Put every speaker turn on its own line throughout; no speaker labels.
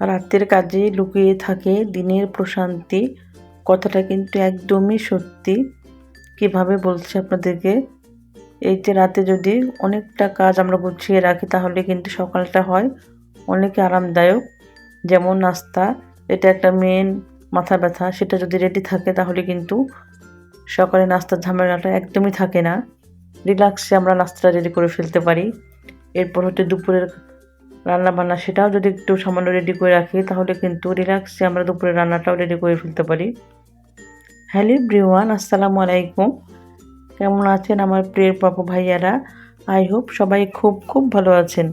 রাতের কাজে লুকিয়ে থাকে দিনের প্রশান্তি। কথাটা কিন্তু একদমই সত্যি। কীভাবে বলছি আপনাদেরকে? এই যে রাতে যদি অনেকটা কাজ আমরা গুছিয়ে রাখি, তাহলে কিন্তু সকালটা হয় অনেক আরামদায়ক। যেমন নাস্তা, এটা একটা মেন মাথা ব্যথা। সেটা যদি রেডি থাকে, তাহলে কিন্তু সকালে নাস্তার ঝামেলাটা একদমই থাকে না। রিল্যাক্সে আমরা নাস্তাটা রেডি করে ফেলতে পারি। এরপর হচ্ছে দুপুরের রান্না বান্না সেটাও যদি একটু সামান্য রেডি করে রাখি তাহলে কিন্তু রিল্যাক্সে আমরা দুপুরে রান্নাটাও রেডি করে ফেলতে পারি। হ্যালো ব্রিওয়ান আসসালামু আলাইকুম। কেমন আছেন আমার প্রিয় পাপু ভাইয়ারা? আই হোপ সবাই খুব খুব ভালো আছেন।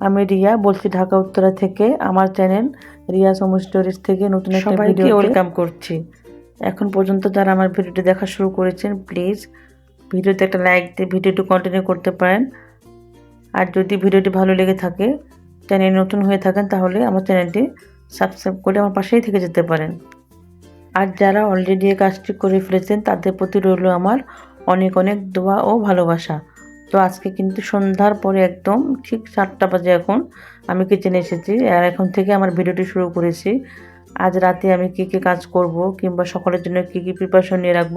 আমি রিয়া বলছি ঢাকা উত্তরা থেকে। আমার চ্যানেল রিয়া সোম স্টোরিজ থেকে নতুন একটা ভিডিও ওয়েলকাম করছি। এখন পর্যন্ত যারা আমার ভিডিওটি দেখা শুরু করেছেন প্লিজ ভিডিওতে একটা লাইক দিয়ে ভিডিওটি কন্টিনিউ করতে পারেন। আর যদি ভিডিওটি ভালো লেগে থাকে, চ্যানেল নতুন হয়ে থাকেন, তাহলে আমার চ্যানেলটি সাবস্ক্রাইব করে আমার পাশেই থেকে যেতে পারেন। আর যারা অলরেডি এই কাজটি করে ফেলেছেন, তাদের প্রতি রইল আমার অনেক অনেক দোয়া ও ভালোবাসা। তো আজকে কিন্তু সন্ধ্যার পরে একদম ঠিক সাতটা বাজে এখন, আমি কিচেনে এসেছি। আর এখন থেকে আমার ভিডিওটি শুরু করেছি। আজ রাতে আমি কী কী কাজ করব কিংবা সকালের জন্য কী কী প্রিপারেশন নিয়ে রাখব,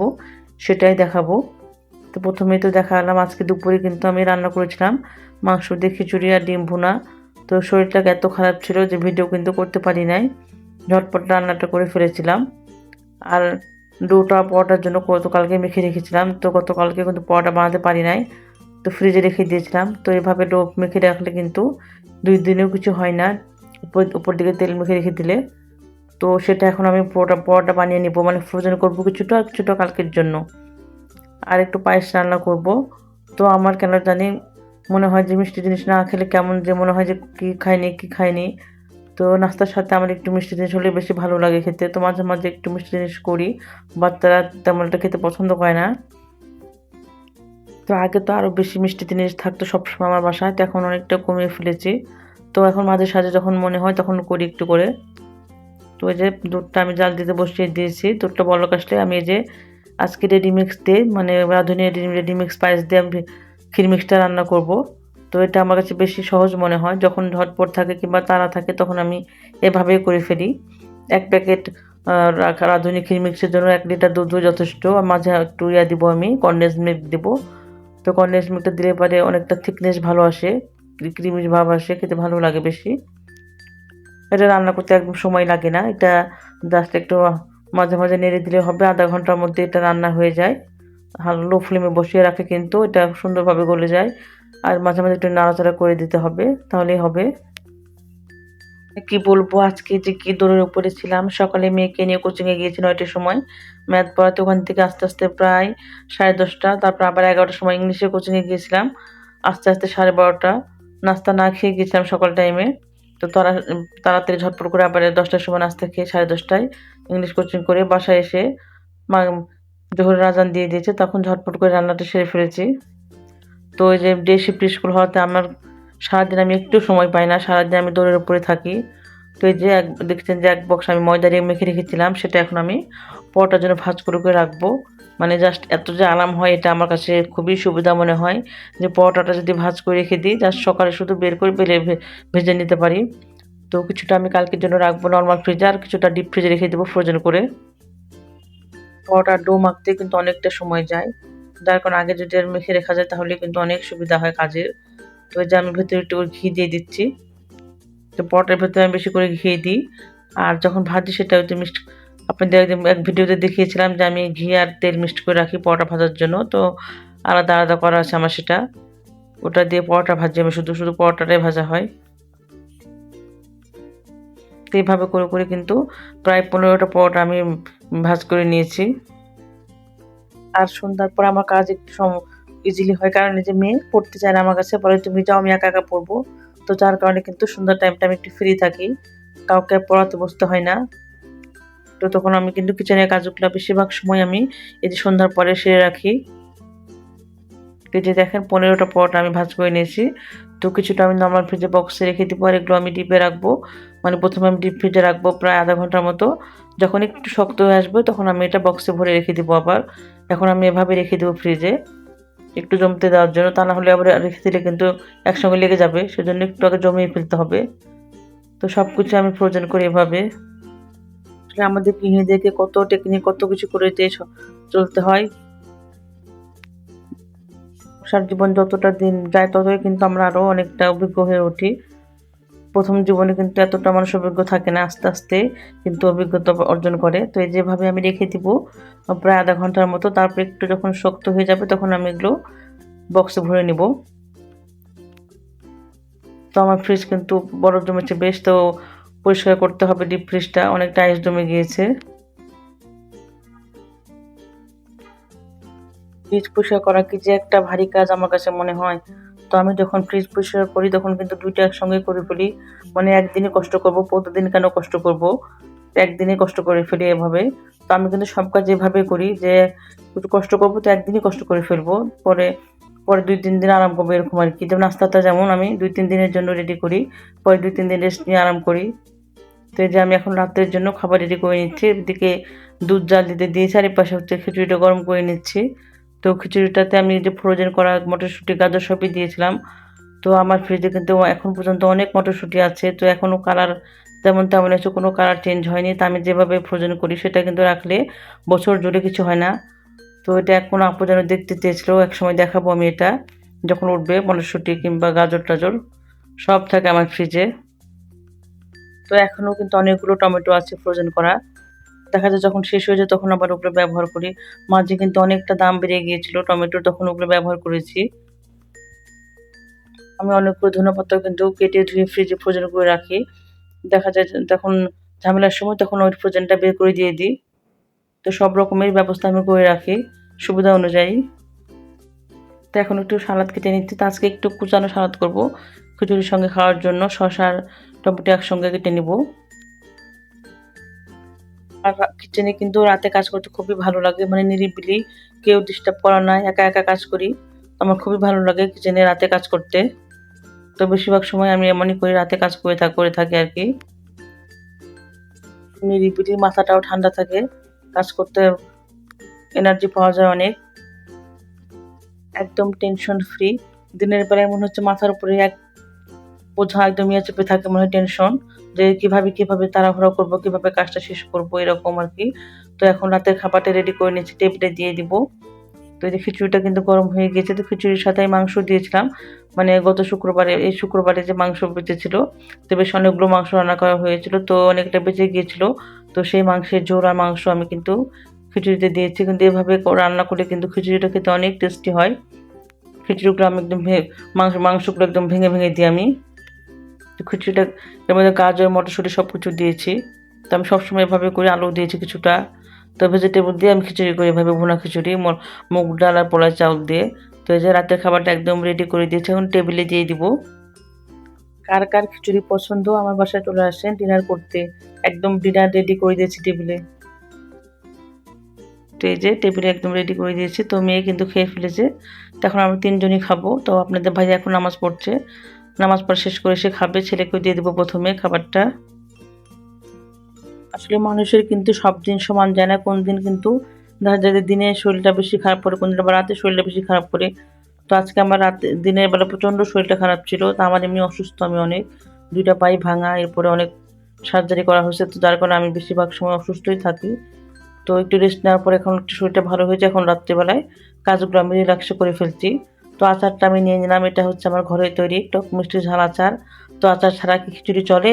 সেটাই দেখাবো। তো প্রথমেই তো দেখালাম, আজকে দুপুরে কিন্তু আমি রান্না করেছিলাম মাংস দিয়ে খিচুড়ি আর ডিম ভুনা। তো শরীরটা এত খারাপ ছিল যে ভিডিও কিন্তু করতে পারি নাই। ঝটপট রান্নাটা করে ফেলেছিলাম। আর ডোটা পরোটার জন্য গতকালকে মেখে রেখেছিলাম, তো গতকালকে কিন্তু পরোটা বানাতে পারি নাই। তো ফ্রিজে রেখে দিয়েছিলাম, তো এভাবে ডো মেখে রাখলে কিন্তু দুই দিনেও কিছু হয় না। উপর উপর দিকে তেল মেখে রেখে দিলে। তো সেটা এখন আমি পরোটা পরোটা বানিয়ে নিব মানে ফ্রোজেন করব কিছুটা কিছুটা কালকের জন্য। আর একটু পায়েস রান্না করব। তো আমার কেন জানি মনে হয় যে মিষ্টি জিনিস না খেলে কেমন যে মনে হয় যে কী খাইনি কী খাইনি। তো নাস্তার সাথে আমার একটু মিষ্টি জিনিস হলে বেশি ভালো লাগে খেতে। তো মাঝে মাঝে একটু মিষ্টি জিনিস করি বাচ্চারা তেমন একটা খেতে পছন্দ করে না। তো আগে তো আরও বেশি মিষ্টি জিনিস থাকতো সবসময় আমার বাসায়, তো এখন অনেকটা কমিয়ে ফেলেছি। তো এখন মাঝে সাঝে যখন মনে হয় তখন করি একটু করে। তো এই যে দুধটা আমি জাল দিতে বসিয়ে দিয়েছি, দুধটা বলক আসলে আমি এই যে আজকে রেডিমিক্স দিয়ে মানে রাঁধুনি রেডিমিক্স স্পাইস দিয়ে আমি ক্ষীর মিক্সটা রান্না করব। তো এটা আমার কাছে বেশি সহজ মনে হয়। যখন ঝটপট থাকে কিংবা তারা থাকে তখন আমি এভাবেই করে ফেলি। এক প্যাকেট রাঁধুনি ক্ষীর মিক্সের জন্য এক লিটার দুধ যথেষ্ট। মাঝে একটু ইয়া দিব আমি কন্ডেন্স মিল্ক দেবো। তো কন্ডেন্স মিল্কটা দিলে পরে অনেকটা থিকনেস ভালো আসে ক্রিমি ভাব আসে, খেতে ভালো লাগে বেশি। এটা রান্না করতে একদম সময় লাগে না। এটা জাস্ট একটু মাঝে মাঝে নেড়ে দিলে হবে, আধা ঘণ্টার মধ্যে এটা রান্না হয়ে যায়। লো ফ্লেমে বসিয়ে রাখে কিন্তু এটা সুন্দরভাবে গলে যায়। আর মাঝে মাঝে একটু নাড়াচাড়া করে দিতে হবে, তাহলেই হবে। কি বলব, আজকে যে কি দৌড়ের উপরে ছিলাম, সকালে মেয়েকে নিয়ে কোচিংয়ে গিয়েছি নয়টার সময়। ম্যাথ পড়াতে ওখান থেকে আস্তে আস্তে প্রায় সাড়ে দশটা, তারপর আবার এগারোটার সময় ইংলিশে কোচিংয়ে গিয়েছিলাম। আস্তে আস্তে সাড়ে বারোটা, নাস্তা না খেয়ে গিয়েছিলাম সকাল টাইমে তো তারা তাড়াতাড়ি ঝটপট করে আবার দশটার সময় নাস্তা খেয়ে সাড়ে দশটায় ইংলিশ কোচিং করে বাসায় এসে মা জোহরের আজান দিয়ে দিয়েছে, তখন ঝটপট করে রান্নাটা সেরে ফেলেছি। তো ওই যে ডে শিফট স্কুল হওয়াতে আমার সারাদিন আমি একটু সময় পাই না, সারাদিন আমি দৌড়ের উপরে থাকি। তো এই যে এক, দেখছেন যে এক বক্স আমি ময়দা দিয়ে মেখে রেখেছিলাম, সেটা এখন আমি পরোটার জন্য ভাজ করে করে রাখব। মানে জাস্ট এত যে আরাম হয়, এটা আমার কাছে খুবই সুবিধা মনে হয় যে পরোটাটা যদি ভাজ করে রেখে দিই জাস্ট সকালে শুধু বের করে বেলে ভেজে নিতে পারি। তো কিছুটা আমি কালকের জন্য রাখব নর্মাল ফ্রিজে আর কিছুটা ডিপ ফ্রিজে রেখে দেবো ফ্রোজেন করে। পরোটার ডো মাখতে কিন্তু অনেকটা সময় যায়। যার কারণে আগে যদি আর মেখে রেখা যায়, তাহলে কিন্তু অনেক সুবিধা হয় কাজের। তো যে আমি ভেতরে একটু ঘি দিয়ে দিচ্ছি। তো পরোটার ভেতরে আমি বেশি করে ঘি দিই। আর যখন ভাজি সেটা হয়তো মিক্সড আপনাদের একদম এক ভিডিওতে দেখিয়েছিলাম যে আমি ঘি আর তেল মিক্সড করে রাখি পরোটা ভাজার জন্য। তো আলাদা আলাদা করা আছে আমার সেটা। ওটা দিয়ে পরোটা ভাজি আমি শুধু শুধু পরোটাটাই ভাজা হয়। এইভাবে করে করে কিন্তু প্রায় পনেরোটা পরোটা আমি ভাজ করে নিয়েছি। আর সন্ধ্যার পর আমার কাজ একটু সম ইজিলি হয় কারণ যে মেয়ে পড়তে চায় না আমার কাছে, বলে তুমি যাও, আমি একা একা পড়ব। তো যার কারণে কিন্তু সন্ধ্যার টাইমটা আমি একটু ফ্রি থাকি। কাউকে পড়াতে বসতে হয় না। তো তখন আমি কিন্তু কিচেনের কাজগুলো বেশিরভাগ সময় আমি এই যে সন্ধ্যার পরে সেরে রাখি। যে দেখেন, পনেরোটা পরোটা আমি ভাজ করে নিয়েছি। তো কিছুটা আমি নর্মাল ফ্রিজে বক্সে রেখে দিব আর এগুলো আমি ডিপে রাখব। মানে প্রথমে আমি ডিপ ফ্রিজে রাখব প্রায় আধা ঘণ্টার মতো। যখন একটু শক্ত হয়ে আসবে তখন আমি এটা বক্সে ভরে রেখে দিব আবার। এখন আমি এভাবে রেখে দেবো ফ্রিজে একটু জমতে দেওয়ার জন্য, তা না হলে আবার রেখে দিলে কিন্তু একসঙ্গে লেগে যাবে, সেজন্য একটু আগে জমিয়ে ফেলতে হবে। তো সব কিছু আমি ফ্রোজেন করি এভাবে। আমাদের গৃহিণীদেরকে কত টেকনিক কত কিছু করে চলতে হয়। সংসার জীবন যতটা দিন যায়, ততই কিন্তু আমরা আরও অনেকটা অভিজ্ঞ হয়ে উঠি। প্রথম জীবনে কিন্তু এতটা মানুষ অভিজ্ঞ থাকে না আস্তে আস্তে, কিন্তু অভিজ্ঞতা অর্জন করে। তো এই যেভাবে আমি রেখে দিব, প্রায় আধা ঘণ্টার মতো তারপর একটু যখন শক্ত হয়ে যাবে, তখন আমি এগুলো বক্সে ভরে নিব। তো আমার ফ্রিজ কিন্তু বরফ জমেছে, বেশ তো পরিষ্কার করতে হবে ডিপ ফ্রিজটা অনেকটা আইস জমে গিয়েছে। ফ্রিজ পরিষ্কার করা কি যে একটা ভারী কাজ আমার কাছে মনে হয়। তো আমি যখন ফ্রিজ পরিষ্কার করি, তখন কিন্তু দুইটা একসঙ্গে করে ফেলি মানে একদিনে কষ্ট করব, প্রতিদিন কেন কষ্ট করব? একদিনে কষ্ট করে ফেলি এভাবে। তো আমি কিন্তু সব কাজ এভাবে করি যে, একটু কষ্ট করব তো একদিনই কষ্ট করে ফেলব। পরে পরে দুই তিন দিন আরাম করব এরকম আর কি। যেমন নাস্তাটা যেমন আমি দুই তিন দিনের জন্য রেডি করি, পরে দুই তিন দিন রেস্ট নিয়ে আরাম করি। তো এই যে আমি এখন রাতের জন্য খাবার রেডি করে নিচ্ছি, এদিকে দুধ জাল দিতে দিয়ে চারিপাশে হচ্ছে খিচুড়িটা গরম করে নিচ্ছি। তো খিচুড়িটাতে আমি যে ফ্রোজেন করা মটরশুঁটি, গাজর সবই দিয়েছিলাম। তো আমার ফ্রিজে কিন্তু এখন পর্যন্ত অনেক মটরশুঁটি আছে। তো এখনও কালার তেমন তেমন আছে কোনো কালার চেঞ্জ হয়নি। তো আমি যেভাবে ফ্রোজেন করি সেটা কিন্তু রাখলে বছর জুড়ে কিছু হয় না। তো এটা এখন আপু যেন দেখতে চেয়েছিল এক সময় দেখাবো আমি এটা। যখন উঠবে মটরশুঁটি কিংবা গাজর টাজর, সব থাকে আমার ফ্রিজে তো এখনও কিন্তু অনেকগুলো টমেটো আছে ফ্রোজেন করা। দেখা যায় যখন শেষ হয়ে যায় তখন আবার ওগুলো ব্যবহার করি। মাঝে কিন্তু অনেকটা দাম বেড়ে গিয়েছিল, টমেটো তখন ওগুলো ব্যবহার করেছি। আমি অনেকগুলো ধনেপাতা কিন্তু কেটে ধুয়ে ফ্রিজে ফ্রোজেন করে রাখি। দেখা যায় তখন ঝামেলার সময় তখন ওই ফ্রোজেনটা বের করে দিয়ে দিই। তো সব রকমের ব্যবস্থা আমি করে রাখি, সুবিধা অনুযায়ী। তো এখন একটু সালাদ কেটে নিচ্ছি। তো আজকে একটু কুচানো সালাদ করব, খিচুড়ির সঙ্গে খাওয়ার জন্য। শসা আর টমেটো একসঙ্গে কেটে নিব। কিচেনে কিন্তু রাতে কাজ করতে খুবই ভালো লাগে। মানে নিরিবিলি, কেউ ডিস্টার্ব করা নাই, একা একা কাজ করি। আমার খুবই ভালো লাগে কিচেনে রাতে কাজ করতে। তো বেশিরভাগ সময় আমি এমনই করি, রাতে কাজ করে করে থাকি আর কি। নিরিবিলি, মাথাটাও ঠান্ডা থাকে। কাজ করতে এনার্জি পাওয়া যায় অনেক। একদম টেনশন ফ্রি দিনের বেলায় মনে হচ্ছে মাথার উপরে এক বোঝা একদম ইয়ে চেপে থাকে, মনে হয় টেনশন যে কীভাবে কীভাবে তাড়াহুড়া করব, কীভাবে কাজটা শেষ করব, এরকম আর কি। তো এখন রাতের খাবারটা রেডি করে নিচ্ছি টেবিলে দিয়ে দিব। তো এই যে খিচুড়িটা কিন্তু গরম হয়ে গিয়েছে তো খিচুড়ির সাথে মাংস দিয়েছিলাম। মানে গত শুক্রবারে, এই শুক্রবারে যে মাংস বেঁচেছিল, তো বেশ অনেকগুলো মাংস রান্না করা হয়েছিল, তো অনেকটা বেঁচে গিয়েছিল। তো সেই মাংসের ঝোল আর মাংস আমি কিন্তু খিচুড়িতে দিয়েছি। কিন্তু এভাবে রান্না করলে কিন্তু খিচুড়িটা খেতে অনেক টেস্টি হয়। খিচুড়িগুলো আমি একদম মাংস, মাংসগুলো একদম ভেঙে ভেঙে দিই আমি। তো খিচুড়িটা এর মধ্যে গাজর, মটরশুঁটি সব কিছু দিয়েছি। তো আমি সবসময় এভাবে করে আলু দিয়েছি কিছুটা। তো ভেজিটেবল দিয়ে আমি খিচুড়ি করি এভাবে, ভুনা খিচুড়ি মুগ ডাল আর পোলা চাউল দিয়ে। তো এই যে রাতের খাবারটা একদম রেডি করে দিয়েছি, এখন টেবিলে দিয়ে দিব। কার কার খিচুড়ি পছন্দ আমার বাসায় চলে আসেন ডিনার করতে। একদম ডিনার রেডি করে দিয়েছি টেবিলে তো এই যে টেবিলে একদম রেডি করে দিয়েছি, তো মেয়ে কিন্তু খেয়ে ফেলেছে। তখন আমরা তিনজনই খাব, তো আপনাদের ভাই এখন নামাজ পড়ছে। নামাজ পড়া শেষ করে সে খাবে ছেলেকে দিয়ে দেবো প্রথমে খাবারটা। আসলে মানুষের কিন্তু সব দিন সমান যায় না, কোন দিন কিন্তু দেখা যায় যে দিনে শরীরটা বেশি খারাপ করে, কোন দিন আবার রাতে শরীরটা বেশি খারাপ করে। তো আজকে আমার রাতে, দিনের বেলা প্রচণ্ড শরীরটা খারাপ ছিল, তো আমার এমনি অসুস্থ আমি অনেক। দুইটা পাই ভাঙা, এরপরে অনেক সার্জারি করা হয়েছে, তো যার কারণে আমি বেশিরভাগ সময় অসুস্থই থাকি। তো একটু রেস্ট নেওয়ার পর এখন একটু শরীরটা ভালো হয়েছে, এখন রাত্রিবেলায় কাজগুলো আমি রিল্যাক্সে করে ফেলছি। তো আচারটা আমি নিয়ে নিলাম, এটা হচ্ছে আমার ঘরে তৈরি টক মিষ্টি ঝাল আচার। তো আচার ছাড়া কি খিচুড়ি চলে?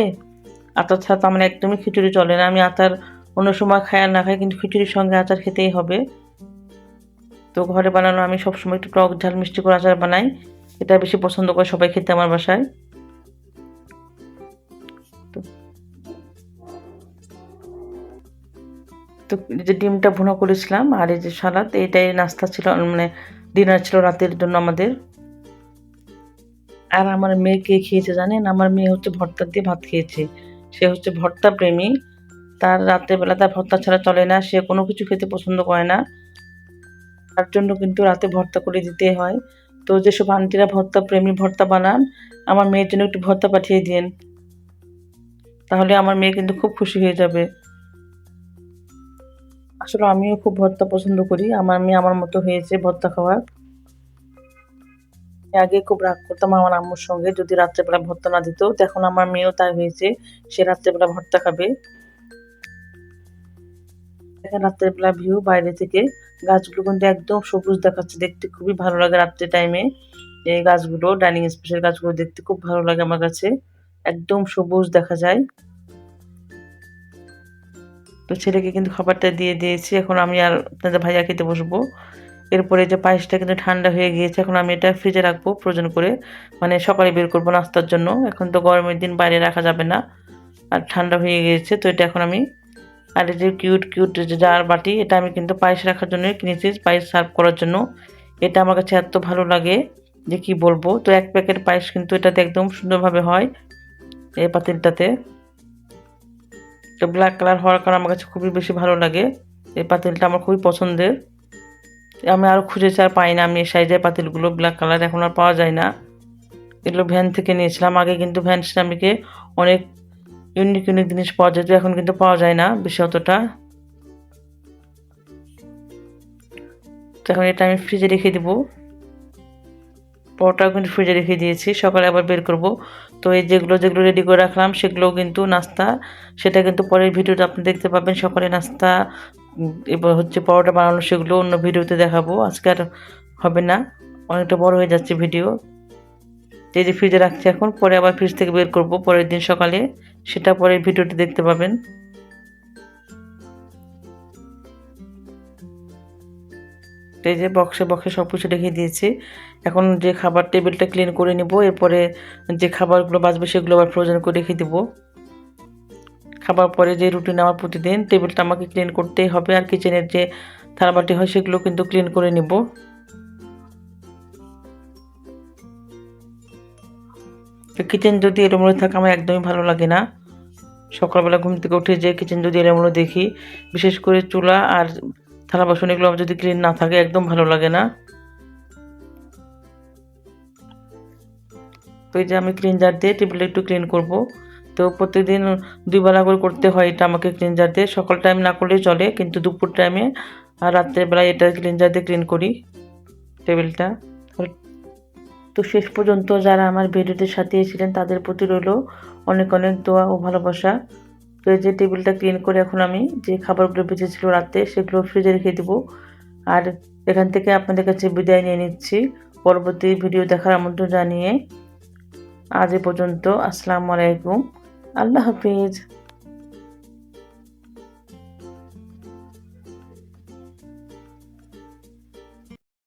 আচার ছাড়া তো আমার একদমই খিচুড়ি চলে না, আমি আচার অন্য সময় খাই আর না খাই, কিন্তু খিচুড়ির সঙ্গে আচার খেতেই হবে। তো ঘরে বানানো আমি সবসময় একটু টক ঝাল মিষ্টি করে আচার বানাই, এটা বেশি পছন্দ করে সবাই খেতে আমার বাসায়। তো যে ডিমটা ভুনা করেছিলাম, আর এই যে সালাদ, এইটাই নাস্তা ছিল মানে ডিনার ছিল রাতের জন্য আমাদের। আর আমার মেয়ে কে খেয়েছে জানেন? আমার মেয়ে হচ্ছে ভর্তা দিয়ে ভাত খেয়েছে। সে হচ্ছে ভর্তা প্রেমী। তার রাতের বেলা তার ভর্তা ছাড়া চলে না। সে কোনো কিছু খেতে পছন্দ করে না। তার জন্য কিন্তু রাতে ভর্তা করে দিতে হয়। তো যেসব আন্টিরা ভর্তা প্রেমী, ভর্তা বানান, আমার মেয়ের জন্য একটু ভর্তা পাঠিয়ে দিন তাহলে আমার মেয়ে কিন্তু খুব খুশি হয়ে যাবে। আসলে আমিও খুব ভর্তা পছন্দ করি। আমার মেয়ে আমার মতো হয়েছে ভর্তা খাওয়ার। আগে খুব রাগ করতাম আমার আম্মুর সঙ্গে, যদি রাত্রেবেলা ভর্তা না দিত, তো এখন আমার মেয়েও তাই হয়েছে, সে রাত্রেবেলা ভর্তা খাবে। দেখেন রাত্রেবেলা ভিউ বাইরে থেকে, গাছগুলো কিন্তু একদম সবুজ দেখাচ্ছে, দেখতে খুবই ভালো লাগে রাত্রে টাইমে এই গাছগুলো ডাইনিং স্পেশাল গাছগুলো দেখতে খুব ভালো লাগে আমার কাছে। একদম সবুজ দেখা যায়। তো ছেলেকে কিন্তু খাবারটা দিয়ে দিয়েছি। এখন আমি আর আপনাদের ভাইয়া খেতে বসবো। এরপরে যে পায়েসটা কিন্তু ঠান্ডা হয়ে গিয়েছে, এখন আমি এটা ফ্রিজে রাখব প্রয়োজন করে। মানে সকালে বের করব নাস্তার জন্য। এখন তো গরমের দিন, বাইরে রাখা যাবে না। আর ঠান্ডা হয়ে গিয়েছে, তো এটা এখন আমি আর এই যে কিউট কিউট যে জার বাটি, এটা আমি কিন্তু পায়েস রাখার জন্য কিনেছি, পায়েস সার্ভ করার জন্য। এটা আমার কাছে এত ভালো লাগে যে কি বলব। তো এক প্যাকেট পায়েস কিন্তু এটাতে একদম সুন্দরভাবে হয় এই পাতিলটাতে। তো ব্ল্যাক কালার হওয়ার কারণে আমার কাছে খুবই বেশি ভালো লাগে। এই পাতিলটা আমার খুবই পছন্দের। আমি আরও খুঁজেছি, আর পাই না আমি এই সাইজের পাতিলগুলো ব্ল্যাক কালার এখন আর পাওয়া যায় না। এগুলো ভ্যান থেকে নিয়েছিলাম। আগে কিন্তু ভ্যান সিনামিকে অনেক ইউনিক ইউনিক জিনিস পাওয়া যেত। এখন কিন্তু পাওয়া যায় না বেশি অতটা। তো এখন এটা আমি ফ্রিজে রেখে দিব। পরোটাও কিন্তু ফ্রিজে রেখে দিয়েছি। সকালে আবার বের করব। তো এই যেগুলো যেগুলো রেডি করে রাখলাম, সেগুলোও কিন্তু নাস্তা। সেটা কিন্তু পরের ভিডিওতে আপনি দেখতে পাবেন। সকালে নাস্তা এবার হচ্ছে পরোটা বানানো, সেগুলো অন্য ভিডিওতে দেখাবো। আজকে আর হবে না। অনেকটা বড় হয়ে যাচ্ছে ভিডিও এই যে ফ্রিজে রাখছি এখন। পরে আবার ফ্রিজ থেকে বের করব। পরের দিন সকালে। সেটা পরের ভিডিওতে দেখতে পাবেন। এই যে বক্সে বক্সে সব কিছু রেখে দিয়েছি। এখন যে খাবার টেবিলটা ক্লিন করে নিব, এরপরে যে খাবারগুলো বাঁচবে সেগুলো আবার ফ্রোজেন করে রেখে দেবো। খাবার পরে যে রুটিন আমার প্রতিদিন টেবিলটা আমাকে ক্লিন করতেই হবে আর কিচেনের যে থালাবাটি হয় সেগুলো কিন্তু ক্লিন করে নিব। কিচেন যদি এলোমেলো থাকে, আমার একদমই ভালো লাগে না। সকালবেলা ঘুম থেকে উঠে যে কিচেন যদি এলোমেলো দেখি, বিশেষ করে চুলা আর থালা বাসন এগুলো যদি ক্লিন না থাকে, একদম ভালো লাগে না। তো এই যে আমি ক্লিনজার দিয়ে টেবিলটা একটু ক্লিন করব। তো প্রতিদিন দুই বেলা করে করতে হয় এটা আমাকে ক্লিনজার দিয়ে। সকাল টাইম না করলেই চলে, কিন্তু দুপুর টাইমে আর রাত্রের বেলায় এটা ক্লিনজার দিয়ে ক্লিন করি টেবিলটা তো শেষ পর্যন্ত যারা আমার ভিডিওটির সাথে এসেছিলেন তাদের প্রতি রইল অনেক অনেক দোয়া ও ভালোবাসা। তো যে টেবিলটা ক্লিন করে এখন আমি যে খাবারগুলো বেঁচেছিল রাতে, সেগুলো ফ্রিজে রেখে দেবো। আর এখান থেকে আপনাদের কাছে বিদায় নিয়ে নিচ্ছি। পরবর্তী ভিডিও দেখার আমন্ত্রণ জানিয়ে আজ এ পর্যন্ত আসসালামু আলাইকুম। আল্লাহ হাফিজ।